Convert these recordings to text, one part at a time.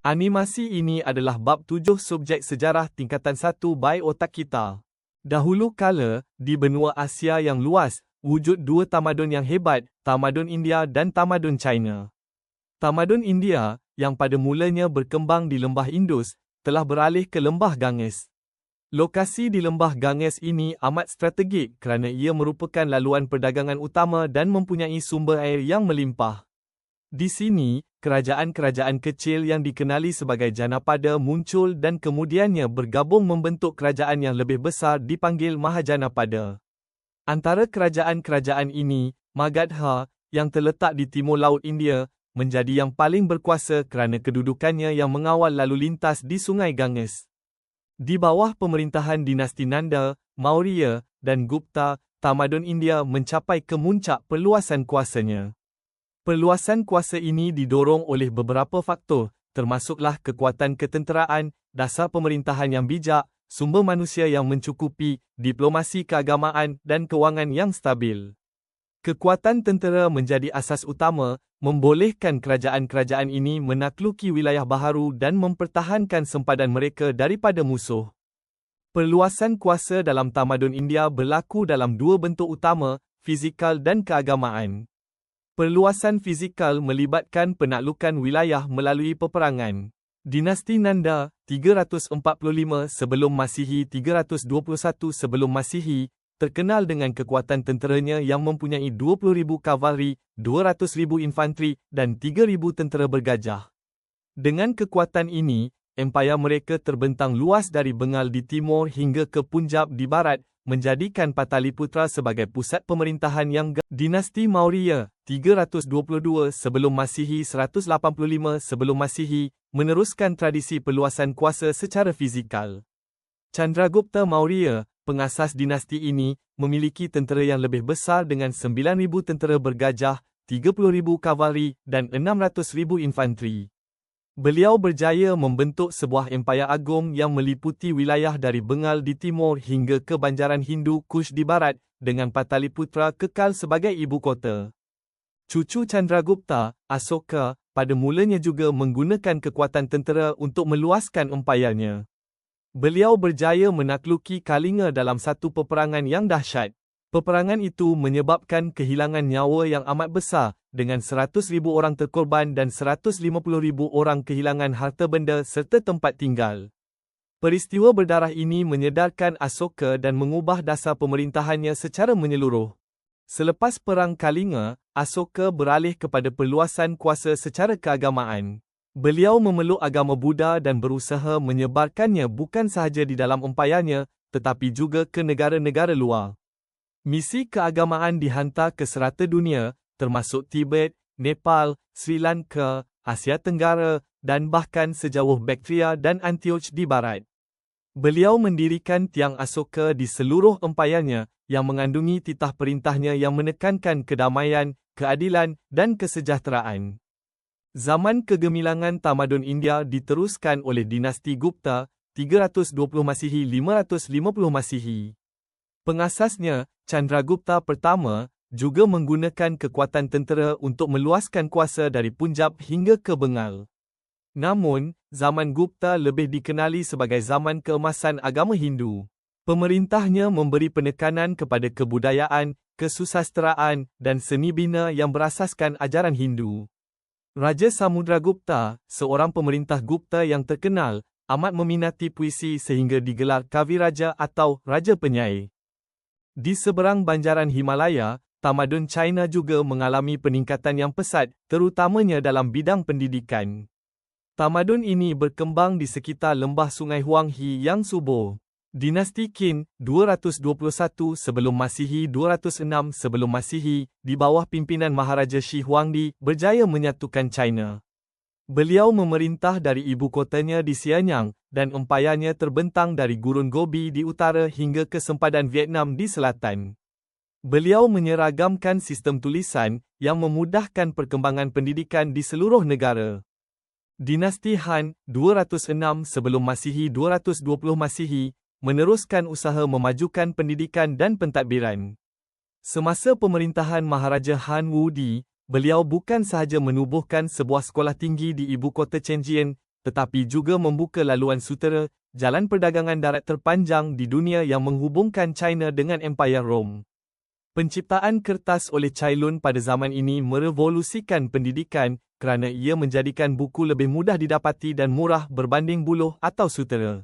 Animasi ini adalah bab tujuh subjek sejarah tingkatan satu by otak kita. Dahulu kala, di benua Asia yang luas, wujud dua tamadun yang hebat, tamadun India dan tamadun China. Tamadun India, yang pada mulanya berkembang di lembah Indus, telah beralih ke lembah Ganges. Lokasi di lembah Ganges ini amat strategik kerana ia merupakan laluan perdagangan utama dan mempunyai sumber air yang melimpah. Di sini, kerajaan-kerajaan kecil yang dikenali sebagai Janapada muncul dan kemudiannya bergabung membentuk kerajaan yang lebih besar dipanggil Mahajanapada. Antara kerajaan-kerajaan ini, Magadha, yang terletak di timur laut India, menjadi yang paling berkuasa kerana kedudukannya yang mengawal lalu lintas di Sungai Ganges. Di bawah pemerintahan dinasti Nanda, Maurya, dan Gupta, tamadun India mencapai kemuncak perluasan kuasanya. Perluasan kuasa ini didorong oleh beberapa faktor, termasuklah kekuatan ketenteraan, dasar pemerintahan yang bijak, sumber manusia yang mencukupi, diplomasi keagamaan dan kewangan yang stabil. Kekuatan tentera menjadi asas utama, membolehkan kerajaan-kerajaan ini menakluki wilayah baharu dan mempertahankan sempadan mereka daripada musuh. Perluasan kuasa dalam tamadun India berlaku dalam dua bentuk utama, fizikal dan keagamaan. Perluasan fizikal melibatkan penaklukan wilayah melalui peperangan. Dinasti Nanda, 345 sebelum Masihi 321 sebelum Masihi, terkenal dengan kekuatan tenteranya yang mempunyai 20,000 kavalri, 200,000 infanteri dan 3,000 tentera bergajah. Dengan kekuatan ini, empayar mereka terbentang luas dari Bengal di timur hingga ke Punjab di barat, menjadikan Pataliputra sebagai pusat pemerintahan yang dinasti Maurya 322 sebelum Masihi 185 sebelum Masihi meneruskan tradisi perluasan kuasa secara fizikal. Chandragupta Maurya, pengasas dinasti ini, memiliki tentera yang lebih besar dengan 9,000 tentera bergajah, 30,000 kavalri dan 600,000 infanteri. Beliau berjaya membentuk sebuah empayar agung yang meliputi wilayah dari Bengal di timur hingga ke Banjaran Hindu Kush di barat, dengan Pataliputra kekal sebagai ibu kota. Cucu Chandragupta, Asoka, pada mulanya juga menggunakan kekuatan tentera untuk meluaskan empayarnya. Beliau berjaya menakluki Kalinga dalam satu peperangan yang dahsyat. Peperangan itu menyebabkan kehilangan nyawa yang amat besar, dengan 100,000 orang terkorban dan 150,000 orang kehilangan harta benda serta tempat tinggal. Peristiwa berdarah ini menyedarkan Asoka dan mengubah dasar pemerintahannya secara menyeluruh. Selepas Perang Kalinga, Asoka beralih kepada perluasan kuasa secara keagamaan. Beliau memeluk agama Buddha dan berusaha menyebarkannya bukan sahaja di dalam empayarnya, tetapi juga ke negara-negara luar. Misi keagamaan dihantar ke serata dunia, termasuk Tibet, Nepal, Sri Lanka, Asia Tenggara dan bahkan sejauh Bactria dan Antioch di barat. Beliau mendirikan tiang Asoka di seluruh empayarnya yang mengandungi titah perintahnya yang menekankan kedamaian, keadilan dan kesejahteraan. Zaman kegemilangan tamadun India diteruskan oleh dinasti Gupta 320 Masihi 550 Masihi. Pengasasnya, Chandragupta pertama, juga menggunakan kekuatan tentera untuk meluaskan kuasa dari Punjab hingga ke Bengal. Namun, zaman Gupta lebih dikenali sebagai zaman keemasan agama Hindu. Pemerintahnya memberi penekanan kepada kebudayaan, kesusasteraan dan seni bina yang berasaskan ajaran Hindu. Raja Samudragupta, seorang pemerintah Gupta yang terkenal, amat meminati puisi sehingga digelar Kaviraja atau Raja Penyair. Di seberang banjaran Himalaya, tamadun China juga mengalami peningkatan yang pesat, terutamanya dalam bidang pendidikan. Tamadun ini berkembang di sekitar lembah Sungai Huanghe yang subur. Dinasti Qin, 221 sebelum Masihi 206 sebelum Masihi, di bawah pimpinan Maharaja Shi Huangdi, berjaya menyatukan China. Beliau memerintah dari ibu kotanya di Xianyang dan empayarnya terbentang dari gurun Gobi di utara hingga ke sempadan Vietnam di selatan. Beliau menyeragamkan sistem tulisan yang memudahkan perkembangan pendidikan di seluruh negara. Dinasti Han 206 sebelum Masihi 220 Masihi meneruskan usaha memajukan pendidikan dan pentadbiran. Semasa pemerintahan Maharaja Han Wudi, beliau bukan sahaja menubuhkan sebuah sekolah tinggi di ibu kota Chengjian, tetapi juga membuka laluan sutera, jalan perdagangan darat terpanjang di dunia yang menghubungkan China dengan Empayar Rom. Penciptaan kertas oleh Cai Lun pada zaman ini merevolusikan pendidikan kerana ia menjadikan buku lebih mudah didapati dan murah berbanding buluh atau sutera.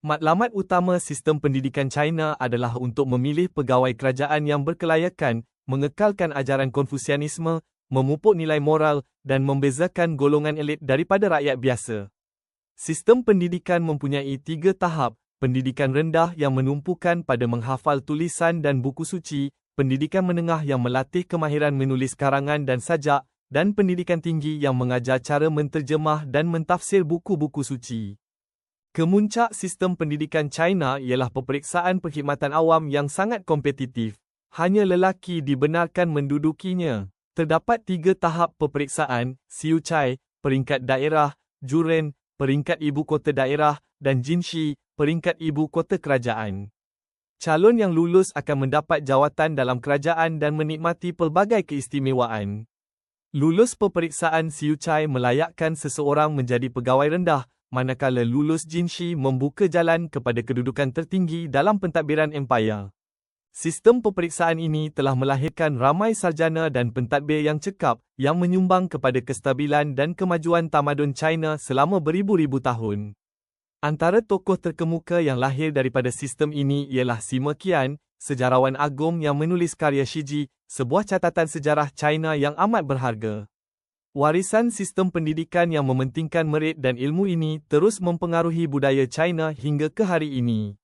Matlamat utama sistem pendidikan China adalah untuk memilih pegawai kerajaan yang berkelayakan, mengekalkan ajaran konfusianisme, memupuk nilai moral dan membezakan golongan elit daripada rakyat biasa. Sistem pendidikan mempunyai tiga tahap, pendidikan rendah yang menumpukan pada menghafal tulisan dan buku suci, pendidikan menengah yang melatih kemahiran menulis karangan dan sajak, dan pendidikan tinggi yang mengajar cara menterjemah dan mentafsir buku-buku suci. Kemuncak sistem pendidikan China ialah peperiksaan perkhidmatan awam yang sangat kompetitif. Hanya lelaki dibenarkan mendudukinya. Terdapat tiga tahap peperiksaan, Siu Chai, peringkat daerah, Juren, peringkat ibu kota daerah, dan Jinshi, peringkat ibu kota kerajaan. Calon yang lulus akan mendapat jawatan dalam kerajaan dan menikmati pelbagai keistimewaan. Lulus peperiksaan Siu Chai melayakkan seseorang menjadi pegawai rendah, manakala lulus Jinshi membuka jalan kepada kedudukan tertinggi dalam pentadbiran empayar. Sistem peperiksaan ini telah melahirkan ramai sarjana dan pentadbir yang cekap yang menyumbang kepada kestabilan dan kemajuan tamadun China selama beribu-ribu tahun. Antara tokoh terkemuka yang lahir daripada sistem ini ialah Sima Qian, sejarawan agung yang menulis karya Shiji, sebuah catatan sejarah China yang amat berharga. Warisan sistem pendidikan yang mementingkan merit dan ilmu ini terus mempengaruhi budaya China hingga ke hari ini.